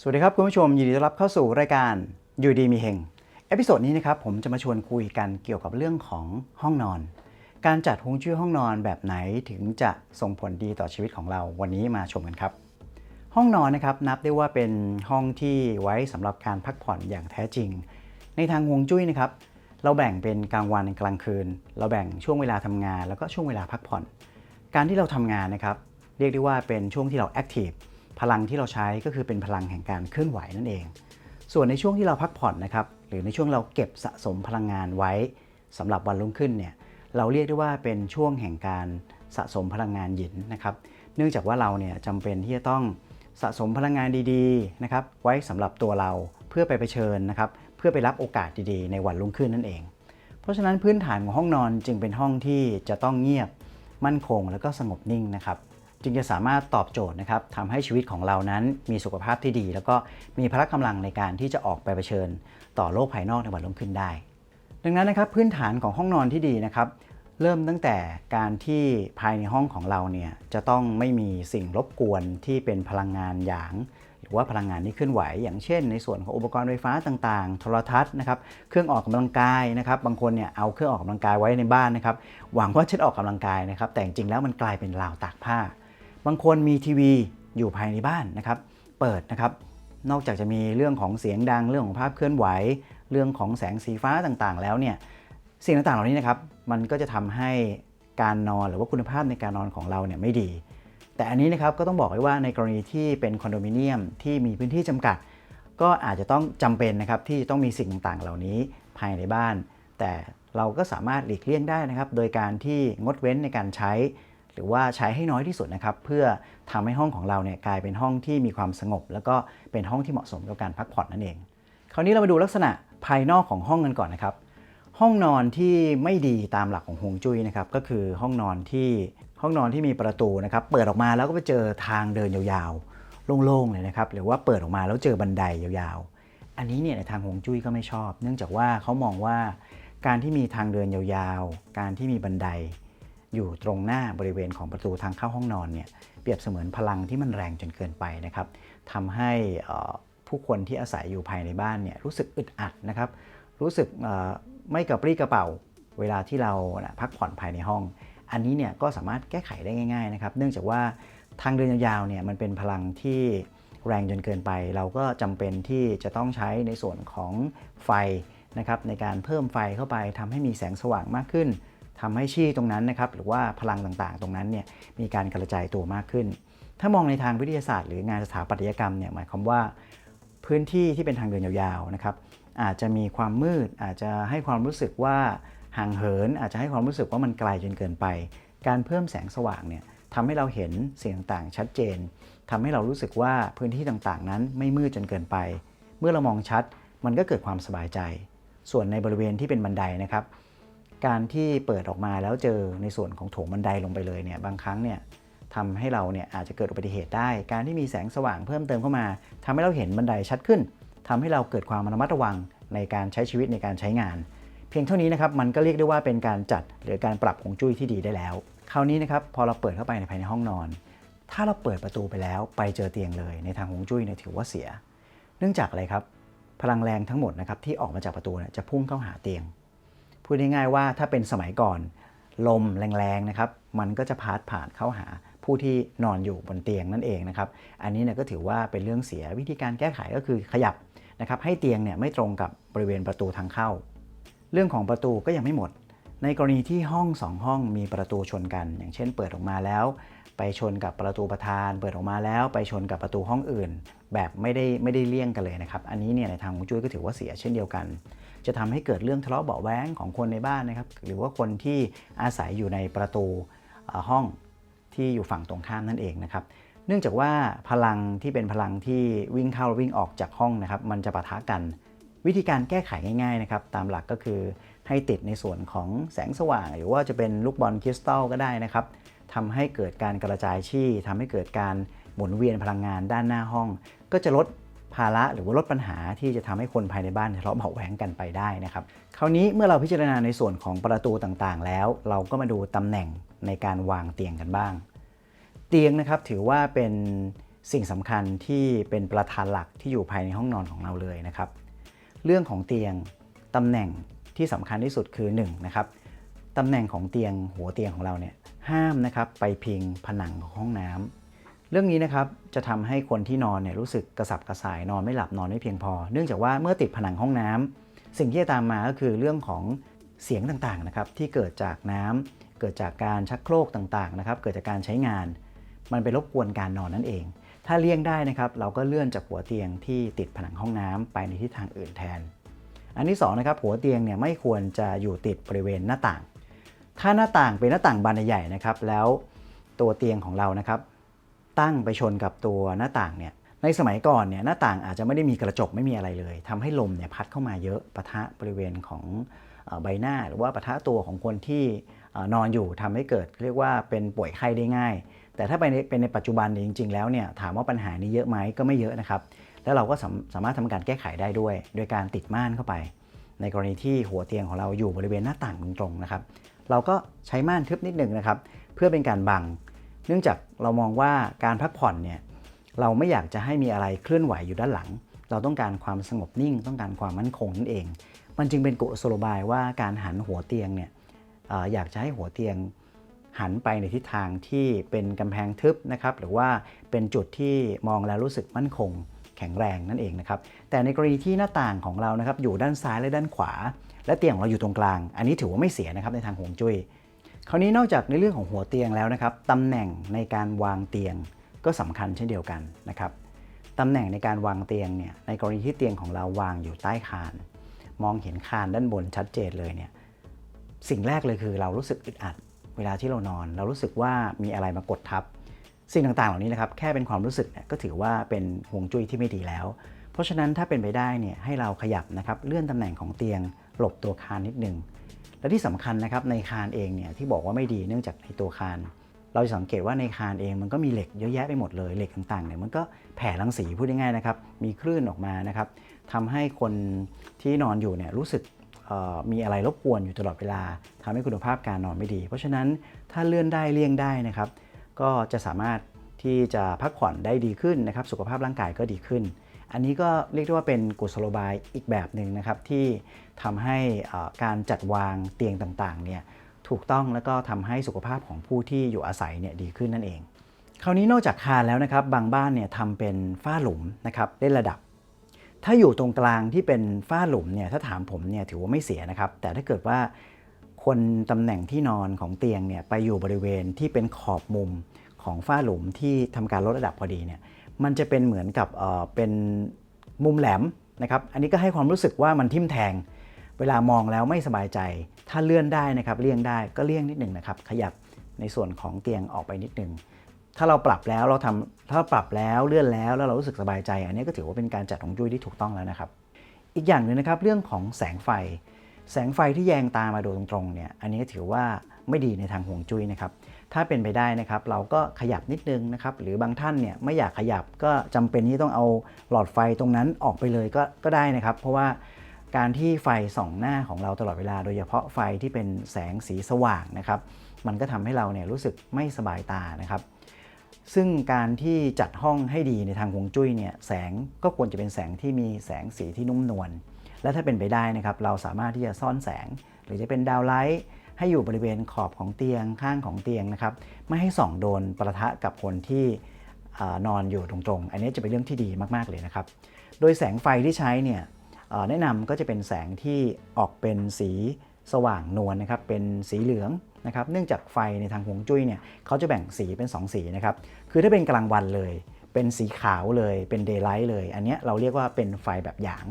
สวัสดีครับคุณผู้ชมยินดีต้อนรับเข้าสู่รายการอยู่ดีมีเฮงเอพิโซดนี้นะครับผมจะมาชวนคุยกันเกี่ยวกับเรื่องของห้องนอน การจัดฮวงจุ้ยห้องนอนแบบไหนถึงจะส่งผลดีต่อชีวิตของเราวันนี้มาชมกันครับ ห้องนอนนะครับนับได้ว่าเป็นห้องที่ไว้สำหรับการพักผ่อนอย่างแท้จริง ในทางฮวงจุ้ยนะครับเราแบ่งเป็นกลางวันกลางคืน เราแบ่งช่วงเวลาทำงาน แล้วก็ช่วงเวลาพักผ่อน การที่เราทำงานนะครับเรียกได้ว่าเป็นช่วงที่เราแอคทีฟ พลังที่เราใช้ก็คือเป็นพลังแห่งการเคลื่อนไหวนั่นเอง ส่วนในช่วงที่เราพักผ่อนนะครับหรือในช่วงเราเก็บสะสมพลังงานไว้สำหรับวันรุ่งขึ้นเนี่ยเราเรียกได้ว่าเป็นช่วงแห่งการสะสมพลังงานหยินนะครับ เนื่องจากว่าเราเนี่ยจำเป็นที่จะต้องสะสมพลังงานดีๆนะครับไว้สำหรับตัวเราเพื่อไปเผชิญนะครับเพื่อไปรับโอกาสดีๆ ในวันรุ่งขึ้นนั่นเอง เพราะฉะนั้นพื้นฐานของห้องนอนจึงเป็นห้องที่จะต้องเงียบมั่นคง แล้วก็สงบนิ่งนะครับ จึงจะสามารถตอบโจทย์นะครับทำให้ชีวิตของเรานั้นมีสุขภาพที่ดี แล้วก็มีพละกำลังในการที่จะออกไปเผชิญ ต่อโลกภายนอกในวันรุ่งขึ้นได้ ดังนั้นนะครับพื้นฐานของห้องนอนที่ดีนะครับเริ่มตั้งแต่การที่ภายในห้องของเราเนี่ยจะต้องไม่มีสิ่งรบกวนที่เป็นพลังงานหยาง หรือว่าพลังงานที่เคลื่อนไหว อย่างเช่น ในส่วนของอุปกรณ์ไฟฟ้าต่างๆ โทรทัศน์นะครับเครื่องออกกำลังกายนะครับบางคนเนี่ยเอาเครื่องออกกำลังกายไว้ในบ้านนะครับหวังว่าจะออกกำลังกายนะครับแต่จริงแล้วมันกลายเป็นราวตากผ้า บางคนมีทีวีอยู่ภายในบ้านนะครับ เปิดนะครับ นอกจากจะมีเรื่องของเสียงดังเรื่องของภาพเคลื่อนไหว เรื่องของแสงสีฟ้าต่างๆ แล้วเนี่ยสิ่งต่างๆเหล่านี้นะครับมันก็จะทำให้การนอนหรือว่าคุณภาพในการนอนของเราเนี่ยไม่ดี แต่อันนี้นะครับก็ต้องบอกไว้ว่าในกรณีที่เป็นคอนโดมิเนียมที่มีพื้นที่จำกัด ก็อาจจะต้องจำเป็นนะครับที่ต้องมีสิ่งต่างๆ เหล่านี้ภายในบ้าน แต่เราก็สามารถหลีกเลี่ยงได้นะครับ โดยการที่งดเว้นในการใช้ หรือว่าใช้ให้น้อยที่สุดนะครับเพื่อทำให้ห้องของเราเนี่ยกลายเป็นห้องที่มีความสงบ แล้วก็เป็นห้องที่เหมาะสมกับการพักผ่อนนั่นเอง คราวนี้เรามาดูลักษณะภายนอกของห้องกันก่อนนะครับ ห้องนอนที่ไม่ดีตามหลักของฮวงจุ้ยนะครับก็คือห้องนอนที่ห้องนอนที่มีประตูนะครับเปิดออกมาแล้วก็ไปเจอทางเดินยาวๆโล่งๆเลยนะครับหรือว่าเปิดออกมาแล้วเจอบันไดยาวๆ อันนี้เนี่ยในทางฮวงจุ้ยก็ไม่ชอบ เนื่องจากว่าเขามองว่าการที่มีทางเดินยาวๆ การที่มีบันได อยู่ตรงหน้าบริเวณของประตูทางเข้าห้องนอนเนี่ยเปรียบเสมือนพลังที่มันแรงจนเกินไปนะครับทำให้ผู้คนที่อาศัยอยู่ภายในบ้านเนี่ยรู้สึกอึดอัดนะครับ รู้สึกไม่กระปรี้กระเป๋า เวลาที่เรานะพักผ่อนภายในห้อง อันนี้เนี่ยก็สามารถแก้ไขได้ง่ายๆนะครับ เนื่องจากว่าทางเดินยาวๆเนี่ยมันเป็นพลังที่แรงจนเกินไป เราก็จำเป็นที่จะต้องใช้ในส่วนของไฟนะครับในการเพิ่มไฟเข้าไปทำให้มีแสงสว่างมากขึ้น ทำให้ชี่ตรงนั้นนะครับหรือว่าพลังต่างๆ ตรงนั้นเนี่ยมีการกระจายตัวมากขึ้น ถ้ามองในทางวิทยาศาสตร์หรืองานสถาปัตยกรรมเนี่ยหมายความว่า พื้นที่ที่เป็นทางเดินยาวๆนะครับอาจจะมีความมืดอาจจะให้ความรู้สึกว่าห่างเหิน อาจจะให้ความรู้สึกว่ามันไกลจนเกินไป การเพิ่มแสงสว่างเนี่ยทำให้เราเห็นสิ่งต่างๆ ชัดเจนทำให้เรารู้สึกว่าพื้นที่ต่างๆ นั้นไม่มืดจนเกินไป เมื่อเรามองชัดมันก็เกิดความสบายใจ ส่วนในบริเวณที่เป็นบันไดนะครับ การที่เปิดออกมาแล้วเจอในส่วนของโถงบันไดลงไปเลยเนี่ยบางครั้งเนี่ยทำให้เราเนี่ยอาจจะเกิดอุบัติเหตุได้ การที่มีแสงสว่างเพิ่มเติมเข้ามาทำให้เราเห็นบันไดชัดขึ้นทำให้เราเกิดความระมัดระวังในการใช้ชีวิตในการใช้งาน เพียงเท่านี้นะครับมันก็เรียกได้ว่าเป็นการจัดหรือการปรับของจุ้ยที่ดีได้แล้ว คราวนี้นะครับพอเราเปิดเข้าไปในภายในห้องนอน ถ้าเราเปิดประตูไปแล้วไปเจอเตียงเลย ในทางฮวงจุ้ยเนี่ยถือว่าเสีย เนื่องจากอะไรครับพลังแรงทั้งหมดนะครับที่ออกมาจากประตูเนี่ยจะพุ่งเข้าหาเตียง พูดง่ายๆว่าถ้าเป็นสมัยก่อน ลมแรงๆนะครับ มันก็จะพาดผ่านเข้าหาผู้ที่นอนอยู่บนเตียงนั่นเองนะครับ อันนี้เนี่ยก็ถือว่าเป็นเรื่องเสียวิธีการแก้ไขก็คือขยับนะครับ ให้เตียงเนี่ยไม่ตรงกับบริเวณประตูทางเข้า เรื่องของประตูก็ยังไม่หมด ในกรณีที่ห้องสองห้องมีประตูชนกัน อย่างเช่น เปิดออกมาแล้ว ไปชนกับประตูประธาน เปิดออกมาแล้วไปชนกับประตูห้องอื่น แบบไม่ได้ไม่ได้เลี่ยงกันเลยนะครับ อันนี้เนี่ยในทางของจุ้ยก็ถือว่าเสียเช่นเดียวกัน จะทำให้เกิดเรื่องทะเลาะเบาะแว้งของคนในบ้านนะครับ หรือว่าคนที่อาศัยอยู่ในประตูห้องที่อยู่ฝั่งตรงข้ามนั่นเองนะครับ เนื่องจากว่าพลังที่เป็นพลังที่วิ่งเข้าวิ่งออกจากห้องนะครับ มันจะปะทะกัน วิธีการแก้ไขง่ายๆนะครับ ตามหลักก็คือให้ติดในส่วนของแสงสว่าง หรือว่าจะเป็นลูกบอลคริสตัลก็ได้นะครับทำให้เกิดการกระจายชี่ทำให้เกิดการหมุนเวียนพลังงานด้านหน้าห้อง ก็จะลด ภาระหรือว่าลดปัญหาที่จะทำให้คนภายในบ้านทะเลาะเบาะแหวงกันไปได้นะครับคราวนี้เมื่อเราพิจารณาในส่วนของประตูต่างๆ แล้ว เราก็มาดูตำแหน่งในการวางเตียงกันบ้าง เตียงนะครับถือว่าเป็นสิ่งสำคัญที่เป็นประธานหลักที่อยู่ภายในห้องนอนของเราเลยนะครับ เรื่องของเตียงตำแหน่งที่สำคัญที่สุดคือ1นะครับตำแหน่งของเตียงหัวเตียงของเราเนี่ยห้ามนะครับไปพิงผนังของห้องน้ำ เรื่องนี้นะครับจะทำให้คนที่นอนเนี่ยรู้สึกกระสับกระส่ายนอนไม่หลับนอนไม่เพียงพอ เนื่องจากว่าเมื่อติดผนังห้องน้ำสิ่งที่จะตามมาก็คือเรื่องของเสียงต่างๆนะครับที่เกิดจากน้ำเกิดจากการชักโครกต่างๆนะครับเกิดจากการใช้งาน มันไปรบกวนการนอนนั่นเอง ถ้าเลี่ยงได้นะครับเราก็เลื่อนจากหัวเตียงที่ติดผนังห้องน้ำไปในทิศทางอื่นแทน อันที่2นะครับหัวเตียงเนี่ยไม่ควรจะอยู่ติดบริเวณหน้าต่าง ถ้าหน้าต่างเป็นหน้าต่างบานใหญ่นะครับแล้วตัวเตียงของเรานะครับ ตั้งไปชนกับตัวหน้าต่างเนี่ยในสมัยก่อนเนี่ยหน้าต่างอาจจะไม่ได้มีกระจกไม่มีอะไรเลยทำให้ลมเนี่ยพัดเข้ามาเยอะปะทะบริเวณของใบหน้า หรือว่าปะทะตัวของคนที่นอนอยู่ทำให้เกิด เรียกว่าเป็นป่วยไข้ได้ง่าย แต่ถ้าไปในเป็นในปัจจุบันนี่ยจริง ๆ แล้วเนี่ยถามว่าปัญหานี้เยอะไหมก็ไม่เยอะนะครับ แล้วเราก็สามสามารถทำการแก้ไขได้ด้วย โดยการติดม่านเข้าไป ในกรณีที่หัวเตียงของเราอยู่บริเวณหน้าต่างตรงๆนะครับเราก็ใช้ม่านทึบนิดหนึ่งนะครับ เพื่อเป็นการบัง เนื่องจากเรามองว่าการพักผ่อนเนี่ยเราไม่อยากจะให้มีอะไรเคลื่อนไหวอยู่ด้านหลัง เราต้องการความสงบนิ่ง ต้องการความมั่นคงนั่นเอง มันจึงเป็นกุศโลบายว่าการหันหัวเตียงเนี่ยออยากจะให้หัวเตียงหันไปในทิศทางที่เป็นกำแพงทึบนะครับหรือว่าเป็นจุดที่มองแล้วรู้สึกมั่นคง แข็งแรงนั่นเองนะครับแต่ในกรณีที่หน้าต่างของเรานะครับอยู่ด้านซ้ายและด้านขวา และเตียงของเราอยู่ตรงกลาง อันนี้ถือว่าไม่เสียนะครับในทางหงจุ้ย คราวนี้นอกจากในเรื่องของหัวเตียงแล้วนะครับตำแหน่งในการวางเตียงก็สำคัญเช่นเดียวกันนะครับตำแหน่งในการวางเตียงเนี่ยในกรณีที่เตียงของเราวางอยู่ใต้คาน มองเห็นคานด้านบนชัดเจนเลยเนี่ยสิ่งแรกเลยคือเรารู้สึกอึดอัด เวลาที่เรานอน เรารู้สึกว่ามีอะไรมากดทับ สิ่งต่างๆ เหล่านี้นะครับแค่เป็นความรู้สึกเนี่ยก็ถือว่าเป็นห่วงจุ้ยที่ไม่ดีแล้ว เพราะฉะนั้นถ้าเป็นไปได้เนี่ยให้เราขยับนะครับเลื่อนตำแหน่งของเตียงหลบตัวคานนิดนึง และที่สำคัญนะครับในคานเองเนี่ยที่บอกว่าไม่ดีเนื่องจากในตัวคาน เราจะสังเกตว่าในคานเองมันก็มีเหล็กเยอะแยะไปหมดเลยเหล็กต่างๆเนี่ยมันก็แผ่รังสีพูดง่ายๆนะครับมีคลื่นออกมานะครับทำให้คนที่นอนอยู่เนี่ยรู้สึกมีอะไรรบกวนอยู่ตลอดเวลาทำให้คุณภาพการนอนไม่ดี เพราะฉะนั้นถ้าเลื่อนได้เลี่ยงได้นะครับ ก็จะสามารถที่จะพักผ่อนได้ดีขึ้นนะครับ สุขภาพร่างกายก็ดีขึ้น อันนี้ก็เรียกได้ว่าเป็นกุศโลบายอีกแบบหนึ่งนะครับที่ทำให้การจัดวางเตียงต่างๆเนี่ยถูกต้องแล้วก็ทำให้สุขภาพของผู้ที่อยู่อาศัยเนี่ยดีขึ้นนั่นเอง คราวนี้นอกจากคานแล้วนะครับบางบ้านเนี่ยทำเป็นฝ้าหลุมนะครับเล่นระดับ ถ้าอยู่ตรงกลางที่เป็นฝ้าหลุมเนี่ยถ้าถามผมเนี่ยถือว่าไม่เสียนะครับ แต่ถ้าเกิดว่าคนตำแหน่งที่นอนของเตียงเนี่ยไปอยู่บริเวณที่เป็นขอบมุมของฝ้าหลุมที่ทำการลดระดับพอดีเนี่ย มันจะเป็นเหมือนกับเป็นมุมแหลมนะครับ อันนี้ก็ให้ความรู้สึกว่ามันทิ่มแทง เวลามองแล้วไม่สบายใจ ถ้าเลื่อนได้นะครับเลี่ยงได้ก็เลี่ยงนิดหนึ่งนะครับ ขยับในส่วนของเตียงออกไปนิดหนึ่งถ้าเราปรับแล้วเราทำถ้าเราปรับแล้วเลื่อนแล้วแล้วเรารู้สึกสบายใจ อันนี้ก็ถือว่าเป็นการจัดของจุ้ยที่ถูกต้องแล้วนะครับ อีกอย่างหนึ่งนะครับเรื่องของแสงไฟ แสงไฟที่แยงตามาโดยตรงๆเนี่ยอันนี้ถือว่าไม่ดีในทางห่วงจุ้ยนะครับ ถ้าเป็นไปได้นะครับ เราก็ขยับนิดนึงนะครับ หรือบางท่านเนี่ยไม่อยากขยับก็จำเป็นที่ต้องเอาหลอดไฟตรงนั้นออกไปเลยก็ก็ได้นะครับ เพราะว่าการที่ไฟส่องหน้าของเราตลอดเวลา โดยเฉพาะไฟที่เป็นแสงสีสว่างนะครับ มันก็ทำให้เราเนี่ยรู้สึกไม่สบายตานะครับ ซึ่งการที่จัดห้องให้ดีในทางฮวงจุ้ยเนี่ยแสงก็ควรจะเป็นแสงที่มีแสงสีที่นุ่มนวลและถ้าเป็นไปได้นะครับ เราสามารถที่จะซ่อนแสง หรือจะเป็นดาวไลท์ ให้อยู่บริเวณขอบของเตียงข้างของเตียงนะครับ ไม่ให้ส่องโดนประทะกับคนที่นอนอยู่ตรงๆ อันนี้จะเป็นเรื่องที่ดีมากๆเลยนะครับ โดยแสงไฟที่ใช้เนี่ยแนะนำก็จะเป็นแสงที่ออกเป็นสีสว่างนวลนะครับ เป็นสีเหลืองนะครับ เนื่องจากไฟในทางฮวงจุ้ยเนี่ยเขาจะแบ่งสีเป็น 2 สีนะครับ คือถ้าเป็นกลางวันเลย เป็นสีขาวเลย เป็นเดย์ไลท์เลย อันนี้เราเรียกว่าเป็นไฟแบบหยาง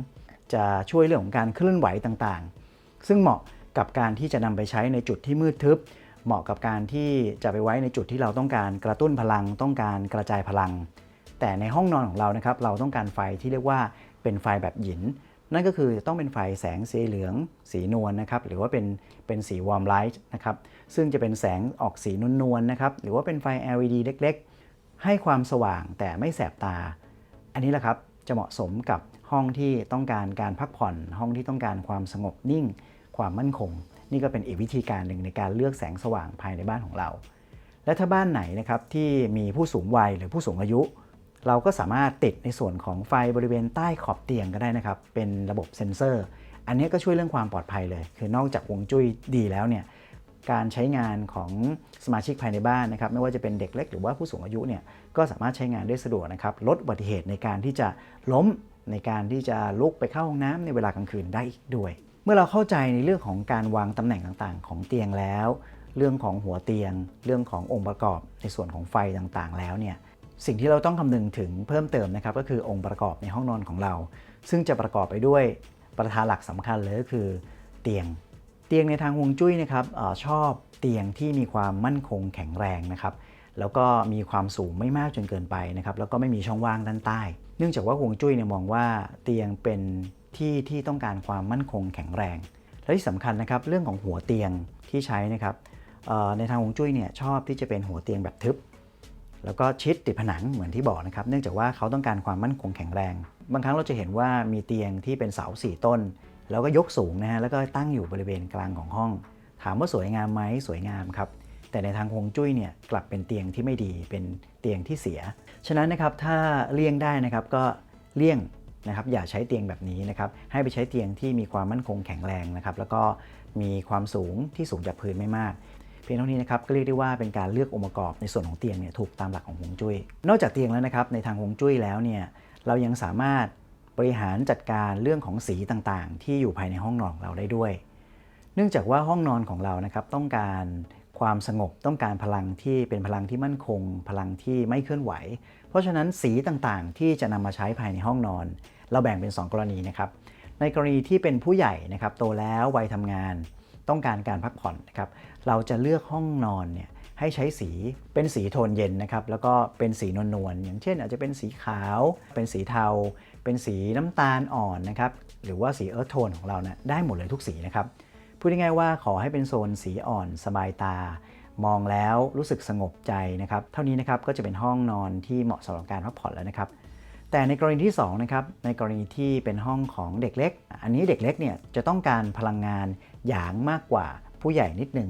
จะช่วยเรื่องของการเคลื่อนไหวต่างๆ ซึ่งเหมาะ กับการที่จะนำไปใช้ในจุดที่มืดทึบ เหมาะกับการที่จะไปไว้ในจุดที่เราต้องการกระตุ้นพลัง ต้องการกระจายพลัง แต่ในห้องนอนของเรานะครับเราต้องการไฟที่เรียกว่าเป็นไฟแบบหยิน นั่นก็คือต้องเป็นไฟแสงสีเหลือง สีนวลนะครับหรือว่าเป็นเป็นสีวอร์มไลท์นะครับซึ่งจะเป็นแสงออกสีนวลๆนะครับหรือว่าเป็นไฟ LED เล็กๆ ให้ความสว่างแต่ไม่แสบตา อันนี้แหละครับจะเหมาะสมกับห้องที่ต้องการการพักผ่อน ห้องที่ต้องการความสงบนิ่ง ความมั่นคง นี่ก็เป็นอีกวิธีการหนึ่งในการเลือกแสงสว่างภายในบ้านของเรา และถ้าบ้านไหนนะครับที่มีผู้สูงวัยหรือผู้สูงอายุ เราก็สามารถติดในส่วนของไฟบริเวณใต้ขอบเตียงก็ได้นะครับ เป็นระบบเซ็นเซอร์ อันนี้ก็ช่วยเรื่องความปลอดภัยเลย คือนอกจากวงจุ้ยดีแล้วเนี่ยการใช้งานของสมาชิกภายในบ้านนะครับไม่ว่าจะเป็นเด็กเล็กหรือว่าผู้สูงอายุเนี่ยก็สามารถใช้งานได้สะดวกนะครับลดอุบัติเหตุในการที่จะล้มในการที่จะลุกไปเข้าห้องน้ำในเวลากลางคืนได้อีกด้วย เมื่อเราเข้าใจในเรื่องของการวางตำแหน่งต่างๆ ของเตียงแล้ว เรื่องของหัวเตียง เรื่องขององค์ประกอบในส่วนของไฟต่างๆ แล้วเนี่ยสิ่งที่เราต้องคำนึงถึงเพิ่มเติมนะครับก็คือองค์ประกอบในห้องนอนของเรา ซึ่งจะประกอบไปด้วยประธานหลักสำคัญเลยก็คือเตียง เตียงในทางฮวงจุ้ยนะครับออชอบเตียงที่มีความมั่นคงแข็งแรงนะครับแล้วก็มีความสูงไม่มากจนเกินไปนะครับแล้วก็ไม่มีช่องว่างด้านใต้ เนื่องจากว่าฮวงจุ้ยเนี่ยมองว่าเตียงเป็น ที่ที่ต้องการความมั่นคงแข็งแรง และที่สำคัญนะครับเรื่องของหัวเตียงที่ใช้นะครับในทางฮวงจุ้ยเนี่ยชอบที่จะเป็นหัวเตียงแบบทึบ แล้วก็ชิดติดผนังเหมือนที่บอกนะครับเนื่องจากว่าเขาต้องการความมั่นคงแข็งแรง บางครั้งเราจะเห็นว่ามีเตียงที่เป็นเสาสี่ต้น แล้วก็ยกสูงนะฮะแล้วก็ตั้งอยู่บริเวณกลางของห้อง ถามว่าสวยงามไหมสวยงามครับแต่ในทางฮวงจุ้ยเนี่ยกลับเป็นเตียงที่ไม่ดีเป็นเตียงที่เสีย ฉะนั้นนะครับถ้าเลี่ยงได้นะครับก็เลี่ยง นะครับอย่าใช้เตียงแบบนี้นะครับให้ไปใช้เตียงที่มีความมั่นคงแข็งแรงนะครับแล้วก็มีความสูงที่สูงจากพื้นไม่มาก เพียงเท่านี้นะครับก็เรียกได้ว่าเป็นการเลือกองค์ประกอบในส่วนของเตียงเนี่ยถูกตามหลักของฮงจุ้ยนอกจากเตียงแล้วนะครับในทางฮงจุ้ยแล้วเนี่ยเรายังสามารถบริหารจัดการเรื่องของสีต่างๆ ที่อยู่ภายในห้องนอนของเราได้ด้วย เนื่องจากว่าห้องนอนของเรานะครับต้องการความสงบต้องการพลังที่เป็นพลังที่มั่นคง พลังที่ไม่เคลื่อนไหว เพราะฉะนั้นสีต่างๆ ที่จะนำมาใช้ภายในห้องนอน เราแบ่งเป็น 2 กรณีนะครับ ในกรณีที่เป็นผู้ใหญ่นะครับโตแล้ววัยทำงานต้องการการพักผ่อนนะครับ เราจะเลือกห้องนอนเนี่ยให้ใช้สีเป็นสีโทนเย็นนะครับ แล้วก็เป็นสีนวลๆอย่างเช่น อาจจะเป็นสีขาว เป็นสีเทา เป็นสีน้ำตาลอ่อนนะครับ หรือว่าสีเอิร์ธโทนของเรานะได้หมดเลยทุกสีนะครับ พูดง่ายๆว่าขอให้เป็นโซนสีอ่อนสบายตา มองแล้วรู้สึกสงบใจนะครับ เท่านี้นะครับก็จะเป็นห้องนอนที่เหมาะสำหรับการพักผ่อนแล้วนะครับ แต่ในกรณีที่2นะครับในกรณีที่เป็นห้องของเด็กเล็ก อันนี้เด็กเล็กเนี่ยจะต้องการพลังงานหยางมากกว่าผู้ใหญ่นิดหนึ่ง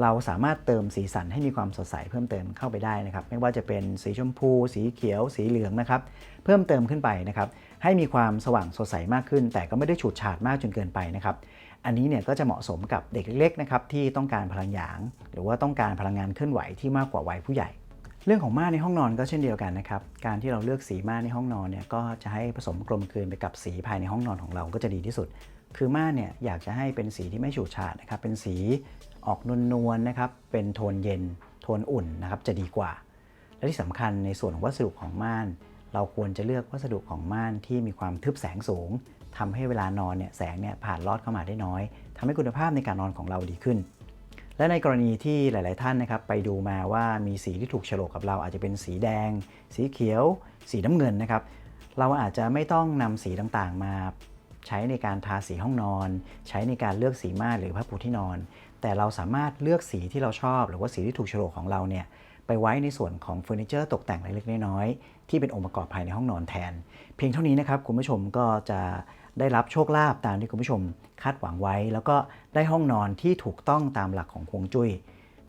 เราสามารถเติมสีสันให้มีความสดใสเพิ่มเติมเข้าไปได้นะครับ ไม่ว่าจะเป็นสีชมพู สีเขียว สีเหลืองนะครับ เพิ่มเติมขึ้นไปนะครับ ให้มีความสว่างสดใสมากขึ้น แต่ก็ไม่ได้ฉูดฉาดมากจนเกินไปนะครับ อันนี้เนี่ยก็จะเหมาะสมกับเด็กเล็กๆนะครับที่ต้องการพลังหยาง หรือว่าต้องการพลังงานเคลื่อนไหวที่มากกว่าวัยผู้ใหญ่ เรื่องของม่านในห้องนอนก็เช่นเดียวกันนะครับ การที่เราเลือกสีม่านในห้องนอนเนี่ยก็จะให้ผสมกลมกลืนไปกับสีภายในห้องนอนของเราก็จะดีที่สุด คือม่านเนี่ยอยากจะให้เป็นสีที่ไม่ฉูดฉาดนะครับ เป็นสีออกนวลๆนะครับ เป็นโทนเย็น โทนอุ่นนะครับจะดีกว่า และที่สำคัญในส่วนของวัสดุของม่าน เราควรจะเลือกวัสดุของม่านที่มีความทึบแสงสูงทำให้เวลานอนเนี่ยแสงเนี่ยผ่านลอดเข้ามาได้น้อยทำให้คุณภาพในการนอนของเราดีขึ้น และในกรณีที่หลาย ๆ ท่านนะครับไปดูมาว่ามีสีที่ถูกฉลกกับเราอาจจะเป็นสีแดง สีเขียว สีน้ำเงินนะครับ เราอาจจะไม่ต้องนำสีต่าง ๆ มาใช้ในการทาสีห้องนอน ใช้ในการเลือกสีม่านหรือผ้าปูที่นอน แต่เราสามารถเลือกสีที่เราชอบ หรือว่าสีที่ถูกฉลกของเราเนี่ยไปไว้ในส่วนของเฟอร์นิเจอร์ตกแต่งเล็กๆน้อยๆที่เป็นองค์ประกอบภายในห้องนอนแทน เพียงเท่านี้นะครับคุณผู้ชมก็จะ ได้รับโชคลาภตามที่คุณผู้ชมคาดหวังไว้ แล้วก็ได้ห้องนอนที่ถูกต้องตามหลักของฮวงจุ้ย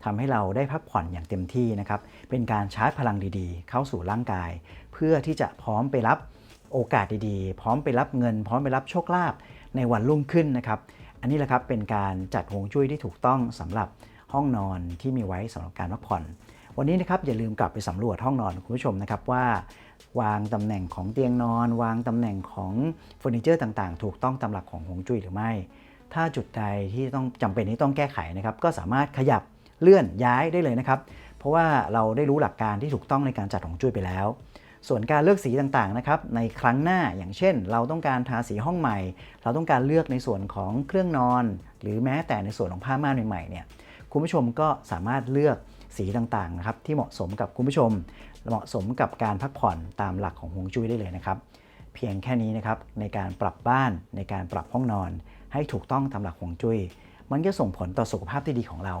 ทำให้เราได้พักผ่อนอย่างเต็มที่นะครับ เป็นการชาร์จพลังดีๆ เข้าสู่ร่างกาย เพื่อที่จะพร้อมไปรับโอกาสดีๆ พร้อมไปรับเงิน พร้อมไปรับโชคลาภในวันรุ่งขึ้นนะครับ อันนี้แหละครับเป็นการจัดฮวงจุ้ยที่ถูกต้องสำหรับห้องนอนที่มีไว้สำหรับการพักผ่อน วันนี้นะครับอย่าลืมกลับไปสำรวจห้องนอนคุณผู้ชมนะครับว่า วางตำแหน่งของเตียงนอน วางตำแหน่งของเฟอร์นิเจอร์ต่างๆ ถูกต้องตามหลักของฮวงจุ้ยหรือไม่ ถ้าจุดใดที่ต้องจำเป็นที่ต้องแก้ไขนะครับก็สามารถขยับเลื่อนย้ายได้เลยนะครับ เพราะว่าเราได้รู้หลักการที่ถูกต้องในการจัดฮวงจุ้ยไปแล้ว ส่วนการเลือกสีต่างๆนะครับในครั้งหน้าอย่างเช่น เราต้องการทาสีห้องใหม่ เราต้องการเลือกในส่วนของเครื่องนอน หรือแม้แต่ในส่วนของผ้าม่านใหม่ๆเนี่ยคุณผู้ชมก็สามารถเลือกสีต่างๆนะครับที่เหมาะสมกับคุณผู้ชม เหมาะสมกับการพักผ่อนตามหลักของฮวงจุ้ยได้เลยนะครับ เพียงแค่นี้นะครับในการปรับบ้านในการปรับห้องนอน ให้ถูกต้องตามหลักฮวงจุ้ย มันจะส่งผลต่อสุขภาพที่ดีของเรา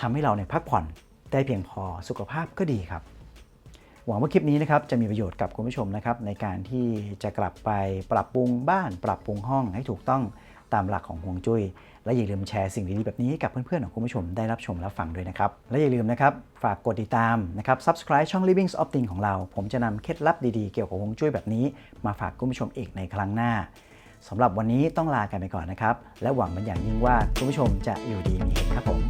ทำให้เราเนี่ยพักผ่อนได้เพียงพอสุขภาพก็ดีครับ หวังว่าคลิปนี้นะครับจะมีประโยชน์กับคุณผู้ชมนะครับในการที่จะกลับไปปรับปรุงบ้าน ปรับปรุงห้องให้ถูกต้อง ตามหลักของห่วงจุ้ย และอย่าลืมแชร์สิ่งดีๆแบบนี้ให้กับเพื่อนๆของคุณผู้ชมได้รับชมและฟังด้วยนะครับ และอย่าลืมนะครับฝากกดติดตามนะครับ subscribe ช่อง Living of Thing ของเรา ผมจะนำเคล็ดลับดีๆเกี่ยวกับห่วงจุ้ยแบบนี้ มาฝากคุณผู้ชมอีกในครั้งหน้าสำหรับวันนี้ต้องลากันไปก่อนนะครับ และหวังเป็นอย่างยิ่งว่าคุณผู้ชมจะอยู่ดีมีเห็นครับผม